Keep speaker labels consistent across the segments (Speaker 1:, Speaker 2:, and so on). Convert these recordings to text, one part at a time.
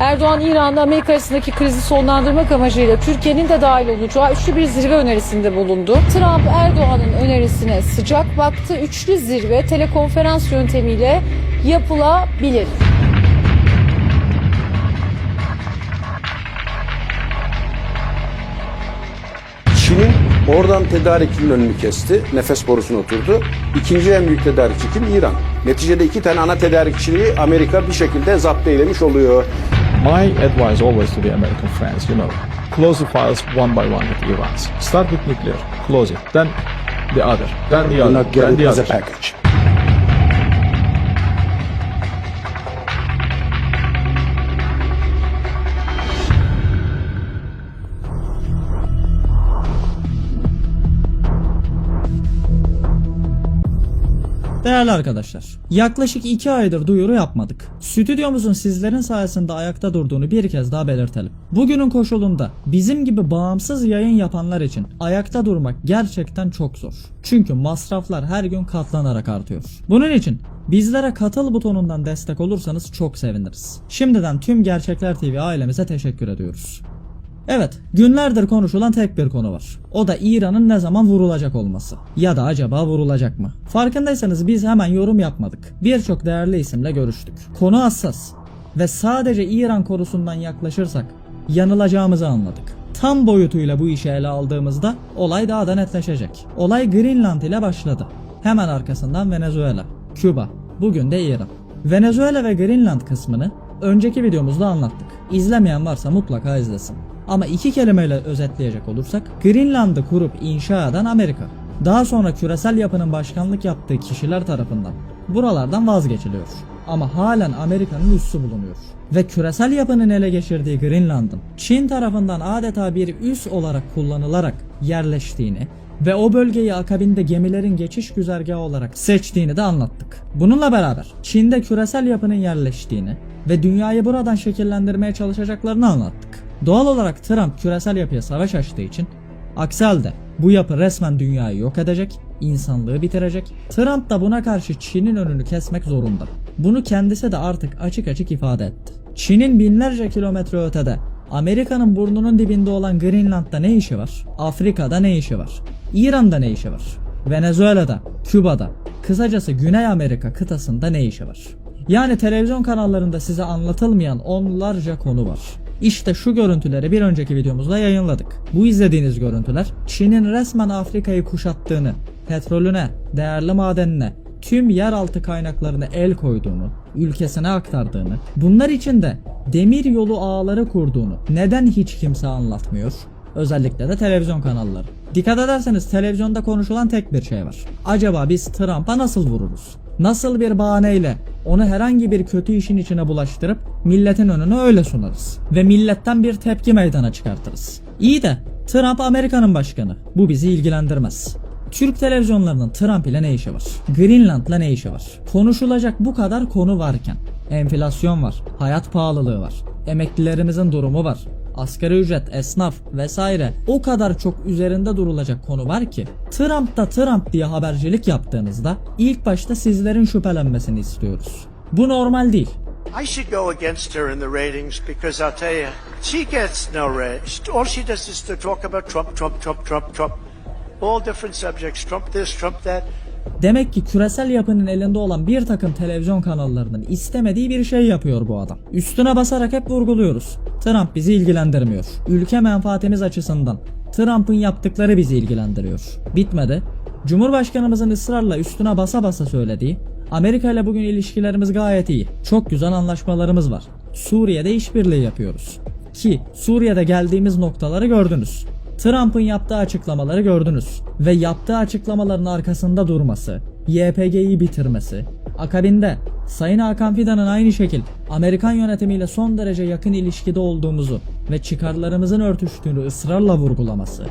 Speaker 1: Erdoğan, İran'la Amerika arasındaki krizi sonlandırmak amacıyla Türkiye'nin de dahil olacağı üçlü bir zirve önerisinde bulundu. Trump, Erdoğan'ın önerisine sıcak baktı. Üçlü zirve telekonferans yöntemiyle yapılabilir.
Speaker 2: Çin'in oradan tedarikçinin önünü kesti. Nefes borusuna oturdu. İkinci en büyük tedarikçi kim? İran. Neticede iki tane ana tedarikçiliği Amerika bir şekilde zapt eylemiş oluyor.
Speaker 3: My advice always to the American friends, you know, close the files one by one with Iran. Start with nuclear, close it, then the other, then the other, then
Speaker 2: it
Speaker 3: the
Speaker 2: as a
Speaker 3: other.
Speaker 2: package.
Speaker 4: Değerli arkadaşlar, yaklaşık 2 aydır duyuru yapmadık. Stüdyomuzun sizlerin sayesinde ayakta durduğunu bir kez daha belirtelim. Bugünün koşulunda bizim gibi bağımsız yayın yapanlar için ayakta durmak gerçekten çok zor. Çünkü masraflar her gün katlanarak artıyor. Bunun için bizlere katıl butonundan destek olursanız çok seviniriz. Şimdiden tüm Gerçekler TV ailemize teşekkür ediyoruz. Evet, günlerdir konuşulan tek bir konu var. O da İran'ın ne zaman vurulacak olması. Ya da acaba vurulacak mı? Farkındaysanız biz hemen yorum yapmadık. Birçok değerli isimle görüştük. Konu hassas. Ve sadece İran konusundan yaklaşırsak yanılacağımızı anladık. Tam boyutuyla bu işi ele aldığımızda olay daha da netleşecek. Olay Greenland ile başladı. Hemen arkasından Venezuela, Küba, bugün de İran. Venezuela ve Greenland kısmını önceki videomuzda anlattık. İzlemeyen varsa mutlaka izlesin. Ama iki kelimeyle özetleyecek olursak Greenland'ı kurup inşa eden Amerika. Daha sonra küresel yapının başkanlık yaptığı kişiler tarafından buralardan vazgeçiliyor. Ama halen Amerika'nın üssü bulunuyor. Ve küresel yapının ele geçirdiği Greenland'ın Çin tarafından adeta bir üs olarak kullanılarak yerleştiğini ve o bölgeyi akabinde gemilerin geçiş güzergahı olarak seçtiğini de anlattık. Bununla beraber Çin'de küresel yapının yerleştiğini ve dünyayı buradan şekillendirmeye çalışacaklarını anlattık. Doğal olarak Trump küresel yapıya savaş açtığı için aksi halde bu yapı resmen dünyayı yok edecek, insanlığı bitirecek. Trump da buna karşı Çin'in önünü kesmek zorunda. Bunu kendisi de artık açık açık ifade etti. Çin'in binlerce kilometre ötede Amerika'nın burnunun dibinde olan Greenland'da ne işi var? Afrika'da ne işi var? İran'da ne işi var? Venezuela'da, Küba'da, kısacası Güney Amerika kıtasında ne işi var? Yani televizyon kanallarında size anlatılmayan onlarca konu var. İşte şu görüntüleri bir önceki videomuzda yayınladık. Bu izlediğiniz görüntüler Çin'in resmen Afrika'yı kuşattığını, petrolüne, değerli madenine, tüm yeraltı kaynaklarına el koyduğunu, ülkesine aktardığını, bunlar için de demir yolu ağları kurduğunu neden hiç kimse anlatmıyor? Özellikle de televizyon kanalları. Dikkat ederseniz televizyonda konuşulan tek bir şey var. Acaba biz Trump'a nasıl vururuz? Nasıl bir bahaneyle onu herhangi bir kötü işin içine bulaştırıp milletin önüne öyle sunarız. Ve milletten bir tepki meydana çıkartırız. İyi de Trump Amerika'nın başkanı. Bu bizi ilgilendirmez. Türk televizyonlarının Trump ile ne işi var? Greenland'la ne işi var? Konuşulacak bu kadar konu varken enflasyon var, hayat pahalılığı var, emeklilerimizin durumu var, asgari ücret, esnaf vesaire o kadar çok üzerinde durulacak konu var ki Trump da Trump diye habercilik yaptığınızda ilk başta sizlerin şüphelenmesini istiyoruz. Bu normal değil.
Speaker 5: I should go against her in the ratings because I'll tell you, she gets no ratings. All she does is to talk about Trump, Trump, Trump, Trump, Trump. All different subjects. Trump this, Trump that.
Speaker 4: Demek ki küresel yapının elinde olan bir takım televizyon kanallarının istemediği bir şey yapıyor bu adam. Üstüne basarak hep vurguluyoruz. Trump bizi ilgilendirmiyor. Ülke menfaatimiz açısından Trump'ın yaptıkları bizi ilgilendiriyor. Bitmedi. Cumhurbaşkanımızın ısrarla üstüne basa basa söylediği Amerika ile bugün ilişkilerimiz gayet iyi. Çok güzel anlaşmalarımız var. Suriye'de işbirliği yapıyoruz. Ki Suriye'de geldiğimiz noktaları gördünüz. Trump'ın yaptığı açıklamaları gördünüz. Ve yaptığı açıklamaların arkasında durması, YPG'yi bitirmesi, akabinde Sayın Hakan Fidan'ın aynı şekil Amerikan yönetimiyle son derece yakın ilişkide olduğumuzu ve çıkarlarımızın örtüştüğünü ısrarla vurgulaması,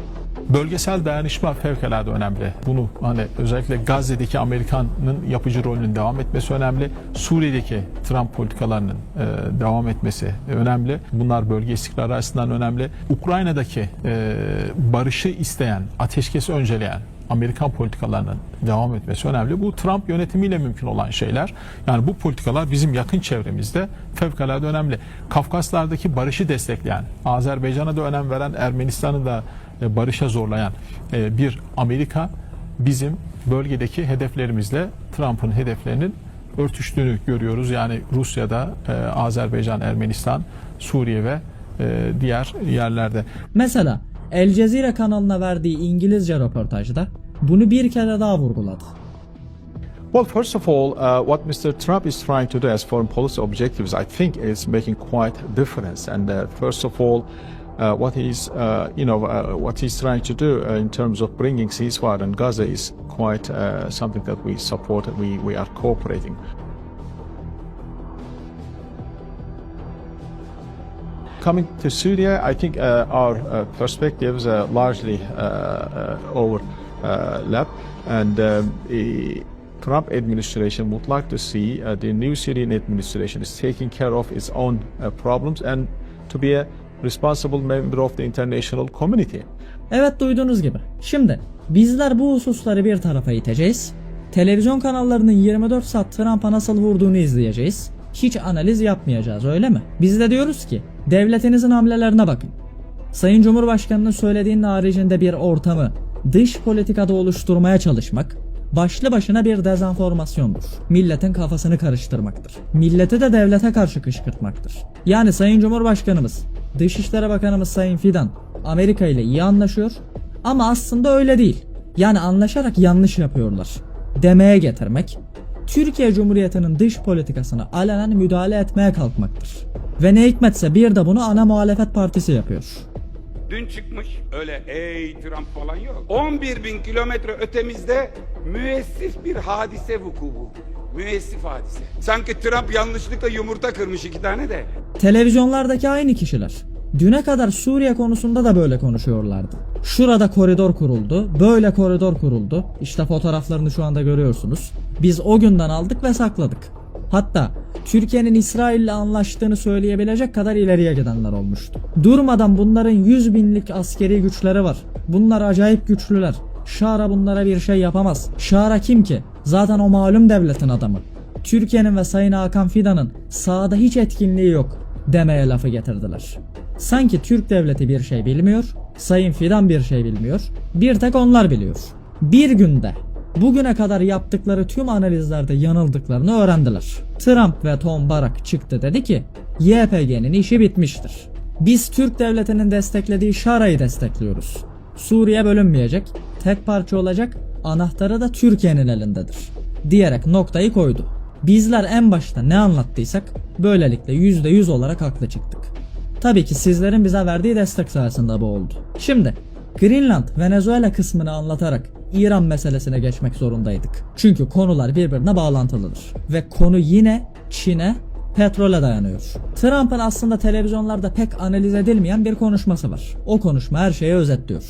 Speaker 3: Bölgesel dayanışma fevkalade önemli. Bunu hani özellikle Gazze'deki Amerika'nın yapıcı rolünün devam etmesi önemli. Suriye'deki Trump politikalarının e, devam etmesi önemli. Bunlar bölge istikrarı açısından önemli. Ukrayna'daki e, barışı isteyen, ateşkesi önceleyen Amerikan politikalarının devam etmesi önemli. Bu Trump yönetimiyle mümkün olan şeyler. Yani bu politikalar bizim yakın çevremizde fevkalade önemli. Kafkaslardaki barışı destekleyen, Azerbaycan'a da önem veren, Ermenistan'ı da e, barışa zorlayan e, bir Amerika bizim bölgedeki hedeflerimizle Trump'ın hedeflerinin örtüştüğünü görüyoruz. Yani Rusya'da, e, Azerbaycan, Ermenistan, Suriye ve diğer yerlerde.
Speaker 4: Mesela El Cezire kanalına verdiği İngilizce röportajda bunu bir kere daha vurguladı.
Speaker 3: Well, first of all, uh, what Mr. Trump is trying to do as foreign policy objectives, I think, is making quite a difference. And uh, first of all, uh, what he's, uh, you know, uh, what he's trying to do uh, in terms of bringing ceasefire in Gaza is quite uh, something that we support we, we are cooperating. Coming to Syria, I think uh, our uh, perspectives largely uh, overlap, and um, Trump administration would like to see the new Syrian administration is taking care of its own problems and to be a responsible member of the international community.
Speaker 4: Evet duyduğunuz gibi. Şimdi bizler bu hususları bir tarafa iteceğiz. Televizyon kanallarının 24 saat Trump'a nasıl vurduğunu izleyeceğiz. Hiç analiz yapmayacağız öyle mi? Biz de diyoruz ki devletinizin hamlelerine bakın. Sayın Cumhurbaşkanı'nın söylediğinin haricinde bir ortamı dış politikada oluşturmaya çalışmak başlı başına bir dezenformasyondur. Milletin kafasını karıştırmaktır. Milleti de devlete karşı kışkırtmaktır. Yani Sayın Cumhurbaşkanımız, Dışişleri Bakanımız Sayın Fidan Amerika ile iyi anlaşıyor ama aslında öyle değil. Yani anlaşarak yanlış yapıyorlar. Demeye getirmek, Türkiye Cumhuriyeti'nin dış politikasına alenen müdahale etmeye kalkmaktır. Ve ne hikmetse bir de bunu ana muhalefet partisi yapıyor.
Speaker 6: Dün çıkmış öyle ey Trump falan yok. 11 bin kilometre ötemizde müessif bir hadise vuku buldu. Müessif hadise. Sanki Trump yanlışlıkla yumurta kırmış iki tane de.
Speaker 4: Televizyonlardaki aynı kişiler. Düne kadar Suriye konusunda da böyle konuşuyorlardı. Şurada koridor kuruldu, böyle koridor kuruldu. İşte fotoğraflarını şu anda görüyorsunuz. Biz o günden aldık ve sakladık. Hatta Türkiye'nin İsrail'le anlaştığını söyleyebilecek kadar ileriye gidenler olmuştu. Durmadan bunların 100 binlik askeri güçleri var. Bunlar acayip güçlüler. Şara bunlara bir şey yapamaz. Şara kim ki? Zaten o malum devletin adamı. Türkiye'nin ve Sayın Hakan Fidan'ın sahada hiç etkinliği yok demeye lafı getirdiler. Sanki Türk devleti bir şey bilmiyor, Sayın Fidan bir şey bilmiyor, bir tek onlar biliyor. Bir günde bugüne kadar yaptıkları tüm analizlerde yanıldıklarını öğrendiler. Trump ve Tom Barak çıktı dedi ki YPG'nin işi bitmiştir. Biz Türk devletinin desteklediği Şara'yı destekliyoruz. Suriye bölünmeyecek, tek parça olacak, anahtarı da Türkiye'nin elindedir. Diyerek noktayı koydu. Bizler en başta ne anlattıysak böylelikle %100 olarak haklı çıktık. Tabii ki sizlerin bize verdiği destek sayesinde bu oldu. Şimdi Greenland, Venezuela kısmını anlatarak İran meselesine geçmek zorundaydık. Çünkü konular birbirine bağlantılıdır. Ve konu yine Çin'e, petrole dayanıyor. Trump'ın aslında televizyonlarda pek analiz edilmeyen bir konuşması var. O konuşma her şeyi özetliyor.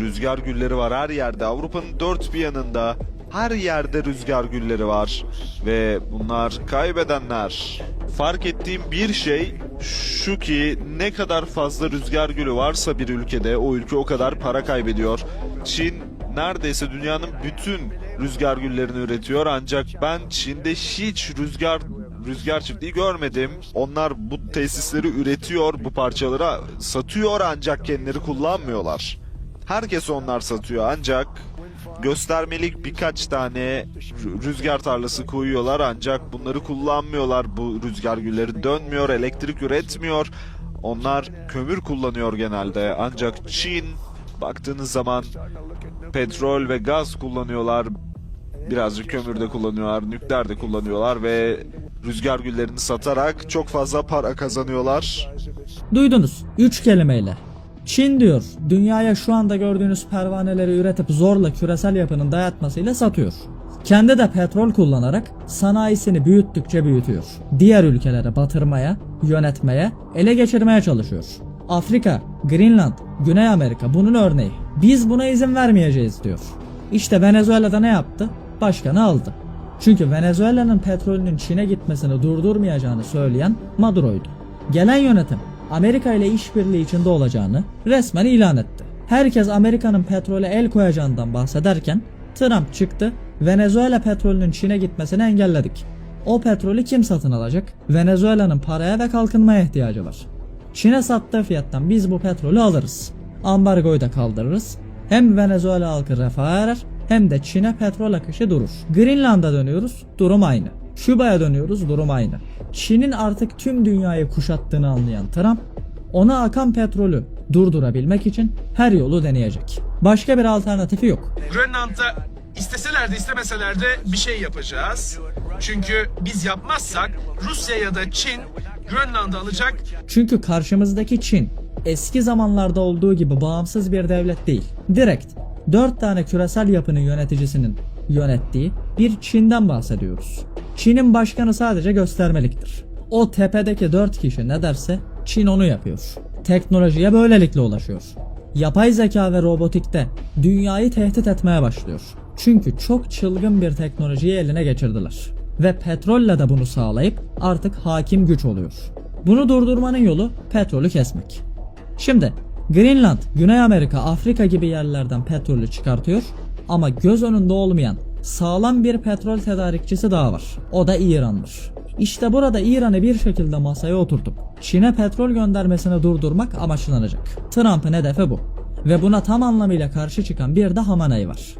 Speaker 7: Rüzgar gülleri var her yerde. Avrupa'nın dört bir yanında her yerde rüzgar gülleri var. Ve bunlar kaybedenler. Fark ettiğim bir şey şu ki ne kadar fazla rüzgar gülü varsa bir ülkede o ülke o kadar para kaybediyor. Çin neredeyse dünyanın bütün rüzgar güllerini üretiyor ancak ben Çin'de hiç rüzgar rüzgar çiftliği görmedim. Onlar bu tesisleri üretiyor, bu parçaları satıyor ancak kendileri kullanmıyorlar. Herkes onlar satıyor ancak göstermelik birkaç tane rü- rüzgar tarlası koyuyorlar ancak bunları kullanmıyorlar. Bu rüzgar gülleri dönmüyor, elektrik üretmiyor. Onlar kömür kullanıyor genelde. Ancak Çin baktığınız zaman petrol ve gaz kullanıyorlar. Birazcık kömür de kullanıyorlar, nükleer de kullanıyorlar ve rüzgar güllerini satarak çok fazla para kazanıyorlar.
Speaker 4: Duydunuz. Üç kelimeyle. Çin diyor, dünyaya şu anda gördüğünüz pervaneleri üretip zorla küresel yapının dayatmasıyla satıyor. Kendi de petrol kullanarak sanayisini büyüttükçe büyütüyor. Diğer ülkelere batırmaya, yönetmeye, ele geçirmeye çalışıyor. Afrika, Greenland, Güney Amerika bunun örneği. Biz buna izin vermeyeceğiz diyor. İşte Venezuela'da ne yaptı? Başkanı aldı. Çünkü Venezuela'nın petrolünün Çin'e gitmesini durdurmayacağını söyleyen Maduro'ydu. Gelen yönetim Amerika ile işbirliği içinde olacağını resmen ilan etti. herkes Amerika'nın petrole el koyacağından bahsederken Trump çıktı Venezuela petrolünün Çin'e gitmesini engelledik. O petrolü kim satın alacak? Venezuela'nın paraya ve kalkınmaya ihtiyacı var. Çin'e sattığı fiyattan biz bu petrolü alırız. Ambargoyu da kaldırırız. Hem Venezuela halkı refaha erer hem de Çin'e petrol akışı durur. Greenland'a dönüyoruz, durum aynı. Küba'ya dönüyoruz, durum aynı. Çin'in artık tüm dünyayı kuşattığını anlayan Trump, ona akan petrolü durdurabilmek için her yolu deneyecek. Başka bir alternatifi yok.
Speaker 8: Grönland'da isteseler de istemeseler de bir şey yapacağız. Çünkü biz yapmazsak Rusya ya da Çin Grönland'ı alacak
Speaker 4: Çünkü karşımızdaki Çin eski zamanlarda olduğu gibi bağımsız bir devlet değil. Direkt 4 tane küresel yapının yöneticisinin yönettiği bir Çin'den bahsediyoruz. Çin'in başkanı sadece göstermeliktir. O tepedeki 4 kişi ne derse Çin onu yapıyor. Teknolojiye böylelikle ulaşıyor. Yapay zeka ve robotikte dünyayı tehdit etmeye başlıyor. Çünkü çok çılgın bir teknolojiyi eline geçirdiler. Ve petrolle de bunu sağlayıp artık hakim güç oluyor. Bunu durdurmanın yolu petrolü kesmek. Şimdi Greenland, Güney Amerika, Afrika gibi yerlerden petrolü çıkartıyor ama göz önünde olmayan sağlam bir petrol tedarikçisi daha var. O da İran'dır. İşte burada İran'ı bir şekilde masaya oturtup Çin'e petrol göndermesini durdurmak amaçlanacak. Trump'ın hedefi bu. Ve buna tam anlamıyla karşı çıkan bir de Hamaney var.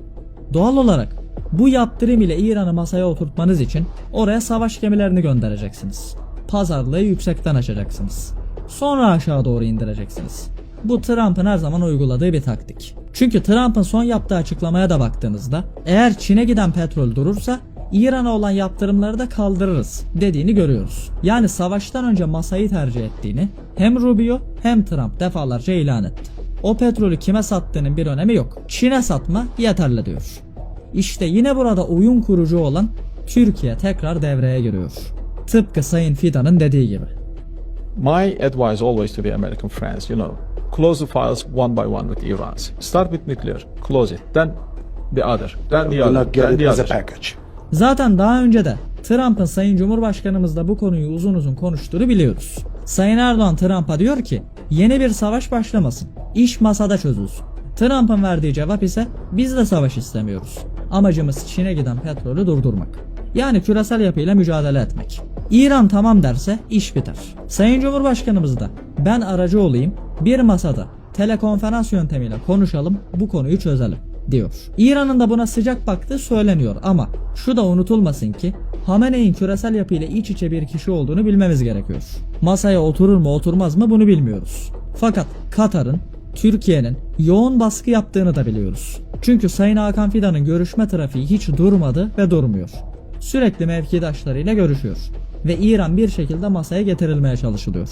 Speaker 4: Doğal olarak bu yaptırım ile İran'ı masaya oturtmanız için oraya savaş gemilerini göndereceksiniz. Pazarlığı yüksekten açacaksınız. Sonra aşağı doğru indireceksiniz. Bu Trump'ın her zaman uyguladığı bir taktik. Çünkü Trump'ın son yaptığı açıklamaya da baktığınızda eğer Çin'e giden petrol durursa İran'a olan yaptırımları da kaldırırız dediğini görüyoruz. Yani savaştan önce masayı tercih ettiğini hem Rubio hem Trump defalarca ilan etti. O petrolü kime sattığının bir önemi yok. Çin'e satma yeterli diyor. İşte yine burada oyun kurucu olan Türkiye tekrar devreye giriyor. Tıpkı Sayın Fidan'ın dediği gibi.
Speaker 3: My advice always to the American friends, you know, close the files one by one with Iran. Start with nuclear, close it, then the other, then the other, then the other.
Speaker 2: package.
Speaker 4: Zaten daha önce de Trump'ın Sayın Cumhurbaşkanımızla bu konuyu uzun uzun konuştuğunu biliyoruz. Sayın Erdoğan Trump'a diyor ki yeni bir savaş başlamasın. İş masada çözülsün. Trump'ın verdiği cevap ise biz de savaş istemiyoruz. Amacımız Çin'e giden petrolü durdurmak. Yani küresel yapıyla mücadele etmek. İran tamam derse iş biter. Sayın Cumhurbaşkanımız da ben aracı olayım bir masada telekonferans yöntemiyle konuşalım bu konuyu çözelim diyor. İran'ın da buna sıcak baktığı söyleniyor ama şu da unutulmasın ki Hamene'in küresel yapıyla iç içe bir kişi olduğunu bilmemiz gerekiyor. Masaya oturur mu oturmaz mı bunu bilmiyoruz. Fakat Katar'ın, Türkiye'nin yoğun baskı yaptığını da biliyoruz. Çünkü Sayın Hakan Fidan'ın görüşme trafiği hiç durmadı ve durmuyor. Sürekli mevkidaşlarıyla görüşüyor ve İran bir şekilde masaya getirilmeye çalışılıyor.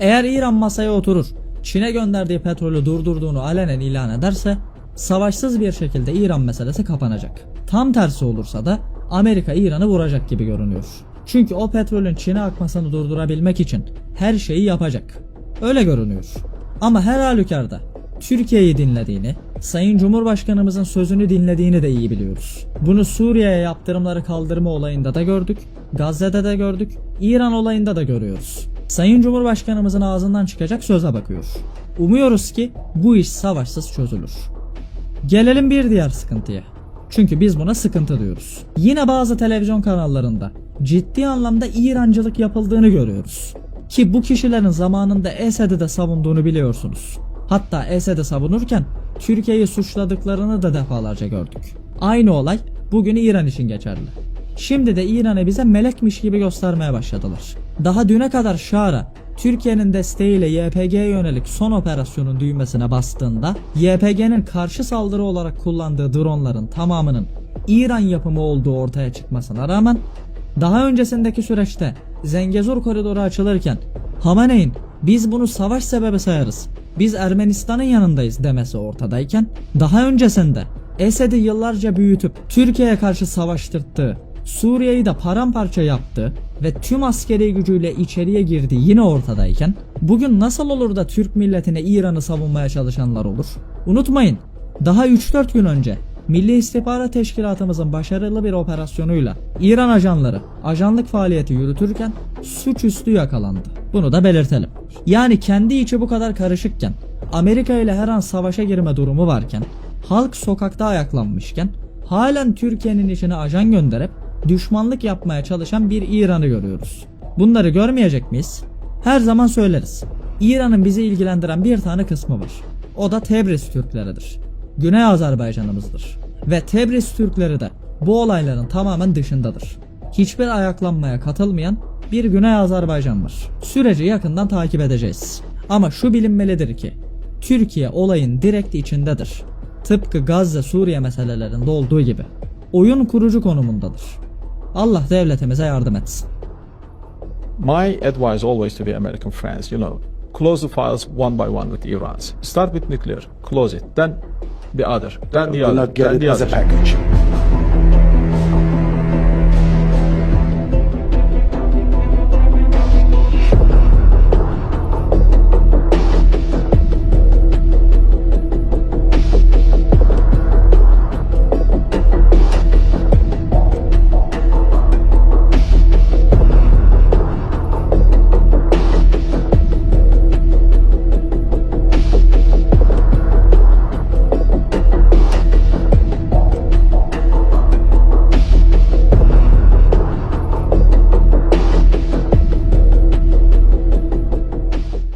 Speaker 4: Eğer İran masaya oturur, Çin'e gönderdiği petrolü durdurduğunu alenen ilan ederse savaşsız bir şekilde İran meselesi kapanacak. Tam tersi olursa da Amerika İran'ı vuracak gibi görünüyor. Çünkü o petrolün Çin'e akmasını durdurabilmek için her şeyi yapacak. Öyle görünüyor. Ama her halükarda Türkiye'yi dinlediğini, Sayın Cumhurbaşkanımızın sözünü dinlediğini de iyi biliyoruz. Bunu Suriye'ye yaptırımları kaldırma olayında da gördük, Gazze'de de gördük, İran olayında da görüyoruz. Sayın Cumhurbaşkanımızın ağzından çıkacak söze bakıyor. Umuyoruz ki bu iş savaşsız çözülür. Gelelim bir diğer sıkıntıya. Çünkü biz buna sıkıntı diyoruz. Yine bazı televizyon kanallarında ciddi anlamda İrancılık yapıldığını görüyoruz. Ki bu kişilerin zamanında Esed'i de savunduğunu biliyorsunuz. Hatta Esed'i savunurken Türkiye'yi suçladıklarını da defalarca gördük. Aynı olay bugün İran için geçerli. Şimdi de İran'ı bize melekmiş gibi göstermeye başladılar. Daha düne kadar Şara Türkiye'nin desteğiyle YPG'ye yönelik son operasyonun düğmesine bastığında YPG'nin karşı saldırı olarak kullandığı dronların tamamının İran yapımı olduğu ortaya çıkmasına rağmen daha öncesindeki süreçte Zengezur koridoru açılırken Hamene'in biz bunu savaş sebebi sayarız. Biz Ermenistan'ın yanındayız demesi ortadayken daha öncesinde Esed'i yıllarca büyütüp Türkiye'ye karşı savaştırttığı Suriye'yi de paramparça yaptı ve tüm askeri gücüyle içeriye girdi yine ortadayken bugün nasıl olur da Türk milletine İran'ı savunmaya çalışanlar olur? Unutmayın daha 3-4 gün önce Milli İstihbarat Teşkilatımızın başarılı bir operasyonuyla İran ajanları ajanlık faaliyeti yürütürken suçüstü yakalandı. Bunu da belirtelim. Yani kendi içi bu kadar karışıkken Amerika ile her an savaşa girme durumu varken, halk sokakta ayaklanmışken, halen Türkiye'nin içine ajan gönderip düşmanlık yapmaya çalışan bir İran'ı görüyoruz. Bunları görmeyecek miyiz? Her zaman söyleriz. İran'ın bizi ilgilendiren bir tane kısmı var. O da Tebriz Türkleridir. Güney Azerbaycan'ımızdır. Ve Tebriz Türkleri de bu olayların tamamen dışındadır. Hiçbir ayaklanmaya katılmayan bir Güney Azerbaycan var. Süreci yakından takip edeceğiz. Ama şu bilinmelidir ki Türkiye olayın direkt içindedir. Tıpkı Gazze Suriye meselelerinde olduğu gibi. Oyun kurucu konumundadır. Allah devletimize yardım etsin.
Speaker 3: My advice always to the American friends, you know, close the files one by one with Iran. Start with nuclear, close it, then the other, then the other,
Speaker 2: not get
Speaker 3: then
Speaker 2: it
Speaker 3: the
Speaker 2: as a
Speaker 3: other.
Speaker 2: package.